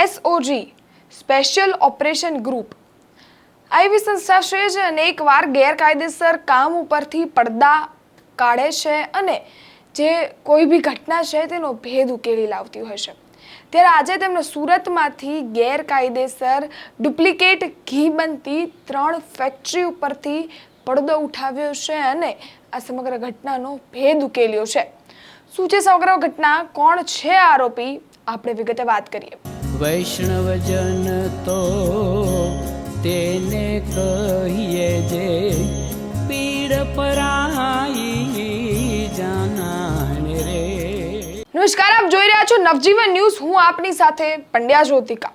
SOG special operation group આ એવી સંસ્થા છે જે અનેકવાર ગેરકાયદેસર કામ ઉપરથી પડદા કાઢે છે અને જે કોઈ બી ઘટના છે તેનો ભેદ ઉકેલી લાવતી હોય છે. ત્યારે આજે તેમણે સુરતમાંથી ગેરકાયદેસર ડુપ્લિકેટ ઘી બનતી ત્રણ ફેક્ટરી ઉપરથી પડદો ઉઠાવ્યો છે અને આ સમગ્ર ઘટનાનો ભેદ ઉકેલ્યો છે. શું છે સમગ્ર ઘટના? કોણ છે આરોપી? આપણે વિગતે વાત કરીએ. વૈષ્ણવજન તો તેને કહીએ જે પીડ પરાઈ જાનાને રે. નમસ્કાર, આપ જોઈ રહ્યા છો નવજીવન ન્યૂઝ. હું આપની સાથે પંડ્યા જ્યોતિકા.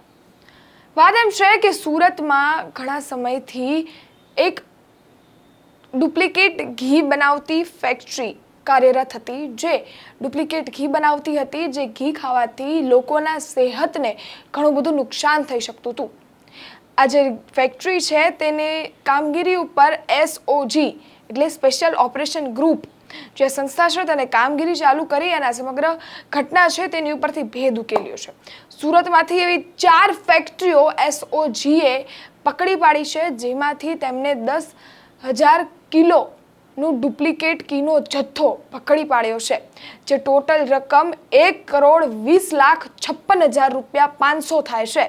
વાત એમ છે કે સુરતમાં ઘણા સમયથી એક ડુપ્લિકેટ ઘી બનાવતી ફેક્ટરી કાર્યરત હતી, જે ડુપ્લિકેટ ઘી બનાવતી હતી, જે ઘી ખાવાથી લોકોના સેહતને ઘણું બધું નુકસાન થઈ શકતું હતું. આ જે ફેક્ટરી છે, તેને કામગીરી ઉપર એસઓજી એટલે સ્પેશિયલ ઓપરેશન ગ્રુપ જે સંસ્થા છે તેને કામગીરી ચાલુ કરી અને આ સમગ્ર ઘટના છે, તેની ઉપરથી ભેદ ઉકેલ્યો છે. સુરતમાંથી એવી ચાર ફેક્ટરીઓ એસઓજીએ પકડી પાડી છે, જેમાંથી તેમને દસ હજાર કિલોનું ડુપ્લિકેટ કીનો જથ્થો પકડી પાડ્યો છે, જે ટોટલ રકમ એક કરોડ વીસ લાખ છપ્પન હજાર રૂપિયા પાંચસો થાય છે.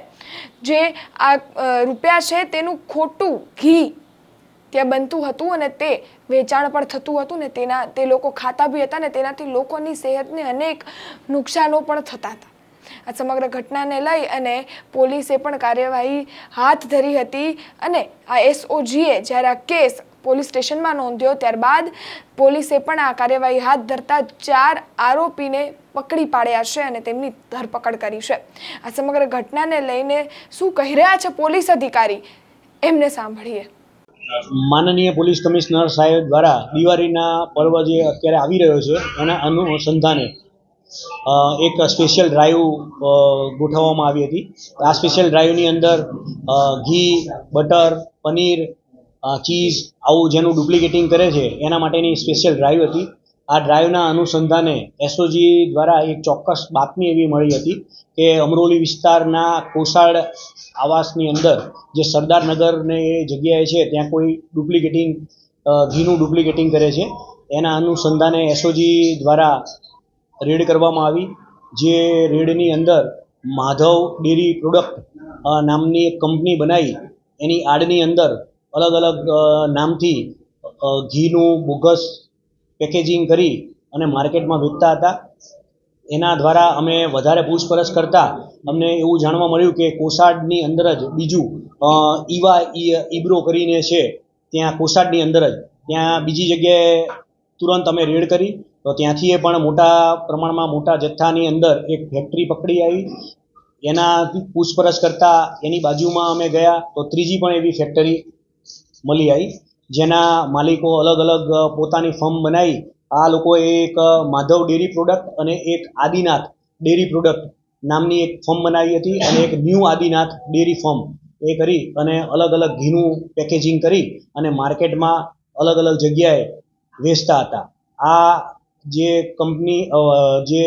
જે આ રૂપિયા છે તેનું ખોટું ઘી ત્યાં બનતું હતું અને તે વેચાણ પણ થતું હતું ને તેના, તે લોકો ખાતા બી હતા ને તેનાથી લોકોની સેહતને અનેક નુકસાનો પણ થતા હતા. આ સમગ્ર ઘટનાને લઈ અને પોલીસે પણ કાર્યવાહી હાથ ધરી હતી અને આ એસઓજીએ જ્યારે આ કેસ પોલીસ સ્ટેશનમાં નોંધ્યો. ત્યારબાદ પોલીસે પણ આ કાર્યવાહી હાથ ધરતા ચાર આરોપીને પકડી પાડ્યા છે અને તેમની ધરપકડ કરી છે. આ સમગ્ર ઘટનાને લઈને શું કહી રહ્યા છે પોલીસ અધિકારી? એમને સાંભળીએ. માનનીય પોલીસ કમિશનર સાહેબ દ્વારા દિવાળીના પર્વ જે અત્યારે આવી રહ્યો છે, એના અનુસંધાને એક સ્પેશિયલ ડ્રાઈવ ગોઠવવામાં આવી હતી. આ સ્પેશિયલ ડ્રાઈવની અંદર ઘી, બટર, પનીર ચીઝ આવું જેનું ડુપ્લિકેટિંગ કરે છે, એના માટેની સ્પેશિયલ ડ્રાઈવ હતી. આ ડ્રાઈવના અનુસંધાને એસઓજી દ્વારા એક ચોક્કસ બાતમી એવી મળી હતી કે અમરોલી વિસ્તારના કોસાડ આવાસની અંદર જે સરદારનગરને એ જગ્યાએ છે, ત્યાં કોઈ ડુપ્લિકેટિંગ ઘીનું ડુપ્લિકેટિંગ કરે છે. એના અનુસંધાને એસઓજી દ્વારા રેડ કરવામાં આવી, જે રેડની અંદર માધવ ડેરી પ્રોડક્ટ નામની એક કંપની બનાવી, એની આડની અંદર અલગ અલગ નામથી ઘીનું, બોગસ પેકેજિંગ કરી અને માર્કેટમાં વેચતા હતા. એના દ્વારા અમે વધારે પૂછપરછ કરતા. અમને એવું જાણવા મળ્યું કે કોસાડની અંદર જ બીજું ઈવા ઈબ્રો કરીને છે, ત્યાં કોસાડની અંદર જ. ત્યાં બીજી જગ્યાએ તુરંત અમે રેડ કરી. તો ત્યાંથી એ પણ મોટા પ્રમાણમાં મોટા જથ્થાની અંદર એક ફેક્ટરી પકડી આવી. એના પૂછપરછ કરતા એની બાજુમાં અમે ગયા. તો ત્રીજી પણ એવી ફેક્ટરી મળી આવી. જેના માલિકો અલગ અલગ પોતાની ફર્મ બનાવી. આ લોકોએ એક માધવ ડેરી પ્રોડક્ટ અને એક આદિનાથ ડેરી પ્રોડક્ટ નામની એક ફર્મ બનાવી હતી અને એક ન્યૂ આદિનાથ ડેરી ફર્મ એ કરી અને અલગ અલગ ઘીનું પેકેજિંગ કરી અને માર્કેટમાં અલગ અલગ જગ્યાએ વેચતા હતા. આ જે કંપની જે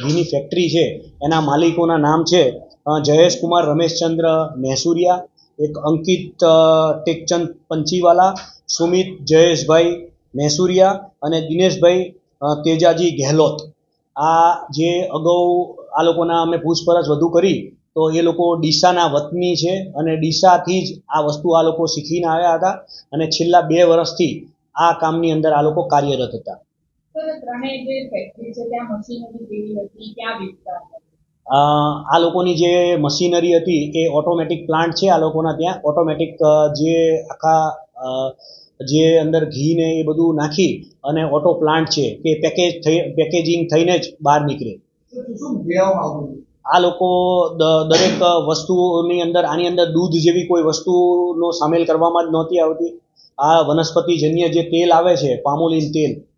ઘીની ફેક્ટરી છે, એના માલિકોના નામ છે જયેશ કુમાર રમેશચંદ્ર મહેસુરિયા. એક અંકિત ટેકચંદ પંચીવાલા, સુમિત, જયેશભાઈ મહેસુરિયા અને દિનેશભાઈ તેજાજી ગેહલોત. આ જે અગાઉ આ લોકોના અમે પૂછપરછ વધુ કરી, તો એ લોકો ડીસાના વતની છે અને ડીસાથી જ આ વસ્તુ આ લોકો શીખીને આવ્યા હતા અને છેલ્લા બે વર્ષથી આ કામની અંદર આ લોકો કાર્યરત હતા. આ લોકોની જે મશીનરી હતી એ ઓટોમેટિક પ્લાન્ટ છે. આ લોકોના ત્યાં ઓટોમેટિક જે આખા જે અંદર ઘી ને એ બધું નાખી અને ઓટો પ્લાન્ટ છે કે પેકેજ થઈ પેકેજિંગ થઈને જ બહાર નીકળે. આ લોકો દરેક વસ્તુની અંદર, આની અંદર દૂધ જેવી કોઈ વસ્તુનો સામેલ કરવામાં જ નહોતી આવતી. આ વનસ્પતિજન્ય જે તેલ આવે છે, પામોલિન તેલ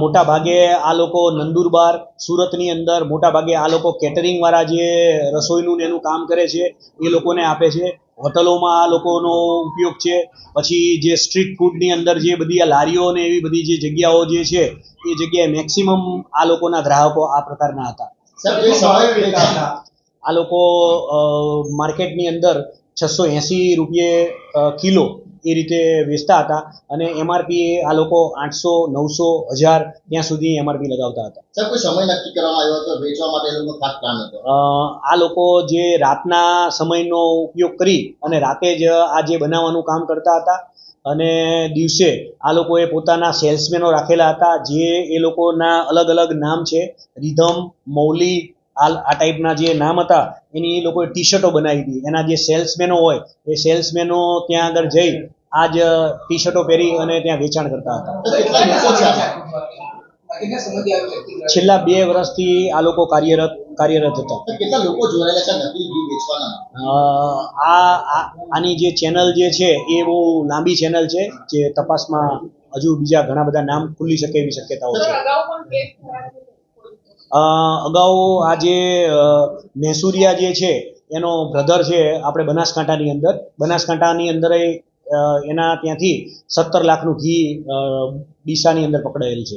મોટા ભાગે આ લોકો નંદુરબાર સુરતની અંદર મોટા ભાગે આ લોકો કેટરિંગ વાળા જે રસોઈનું ને એનું કામ કરે છે એ લોકોને આપે છે. હોટલોમાં આ લોકોનો ઉપયોગ છે. પછી જે સ્ટ્રીટ ફૂડની અંદર જે બધી આ લારીઓ ને એવી બધી જે જગ્યાઓ જે છે એ જગ્યાએ મેક્સિમમ આ લોકોના ગ્રાહકો આ પ્રકારના હતા. આ લોકો માર્કેટની અંદર છસો એંસી રૂપિયે કિલો એ રીતે વેચતા હતા અને એમઆરપી આ લોકો આઠસો નવસો હજાર ત્યાં સુધી એમઆરપી લગાવતા હતા. સર કોઈ સમય નક્કી કરવામાં આવ્યો હતો? વેચવા માટે એ લોકોનો ખાસ પ્લાન હતો? આ લોકો જે રાતના સમયનો ઉપયોગ કરી અને રાતે જ આ જે બનાવવાનું કામ કરતા હતા અને દિવસે આ લોકોએ પોતાના સેલ્સમેનો રાખેલા હતા જે એ લોકોના અલગ અલગ નામ છે રિધમ મૌલી આ આ ટાઈપના જે નામ હતા એની એ લોકોએ ટી શર્ટો બનાવી હતી. એના જે સેલ્સમેનો હોય એ સેલ્સમેનો ત્યાં આગળ જઈ આ જ ટી શર્ટો પહેરી અને ત્યાં વેચાણ કરતા હતા? છેલ્લા બે વર્ષથી આ લોકો કાર્યરત કાર્યરત હતા. આ આની જે ચેનલ જે છે એ બહુ લાંબી ચેનલ છે જે તપાસમાં હજુ બીજા ઘણા બધા નામ ખુલી શકે એવી શક્યતાઓ છે. અગાઉ આ જે અ, જે છે એનો બ્રધર છે આપણે બનાસકાંઠાની અંદર. બનાસકાંઠાની અંદર એ, એના ત્યાંથી સત્તર લાખનું ઘી ડીસાની અંદર પકડાયેલ છે.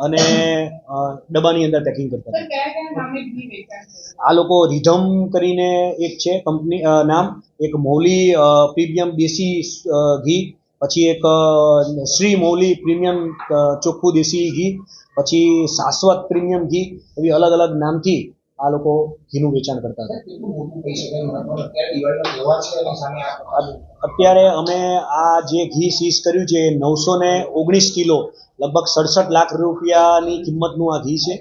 અને ડબ્બાની અંદર પેકિંગ કરતા આ લોકો રિધમ કરીને એક છે કંપની નામ એક મૌલી પ્રીમિયમ દેશી ઘી પછી એક શ્રી મૌલી પ્રીમિયમ ચોખ્ખું દેશી ઘી પછી શાશ્વત પ્રીમિયમ ઘી એવી અલગ અલગ નામથી આ લોકો ઘીનું વેચાણ કરતા હતા. અત્યારે અમે આ જે ઘી સીઝ કર્યું છે નવસો ને ઓગણીસ કિલો લગભગ સડસઠ લાખ રૂપિયાની કિંમતનું આ ઘી છે.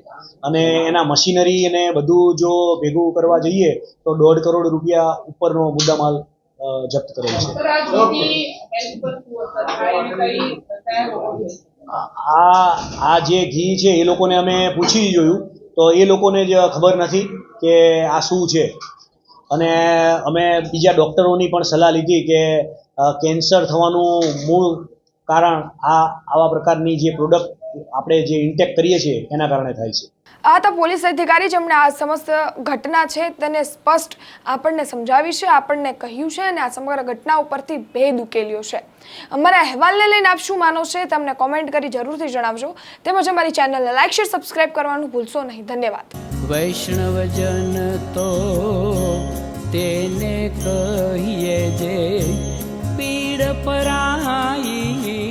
અને એના મશીનરી અને બધું જો ભેગું કરવા જઈએ તો દોઢ કરોડ રૂપિયા ઉપરનો મુદ્દામાલ જપ્ત કરેલ છે. આ આ જે ઘી છે એ લોકોને અમે પૂછી જોયું. તો એ લોકોને જ ખબર નથી કે આ શું છે. અને અમે બીજા ડૉક્ટરોની પણ સલાહ લીધી કે કેન્સર થવાનું મૂળ કારણ આ આવા પ્રકારની જે પ્રોડક્ટ આપણે જે ઇન્ટેક કરીએ છીએ એના કારણે થાય છે. આ તો પોલીસ અધિકારી જેમણે આ સમસ્ત ઘટના છે તેને સ્પષ્ટ આપણને સમજાવી છે આપણને કહ્યું છે અને આ સમગ્ર ઘટના ઉપરથી ભેદ ઉકેલ્યો છે. અમારા અહેવાલને લઈને આપ શું માનો છે તમને કોમેન્ટ કરી જરૂરથી જણાવજો. તેમજ અમારી ચેનલને લાઈક શેર સબસ્ક્રાઇબ કરવાનું ભૂલશો નહીં. ધન્યવાદ. વૈષ્ણવજન તો તેને કહીએ જે પીડ પરાઈ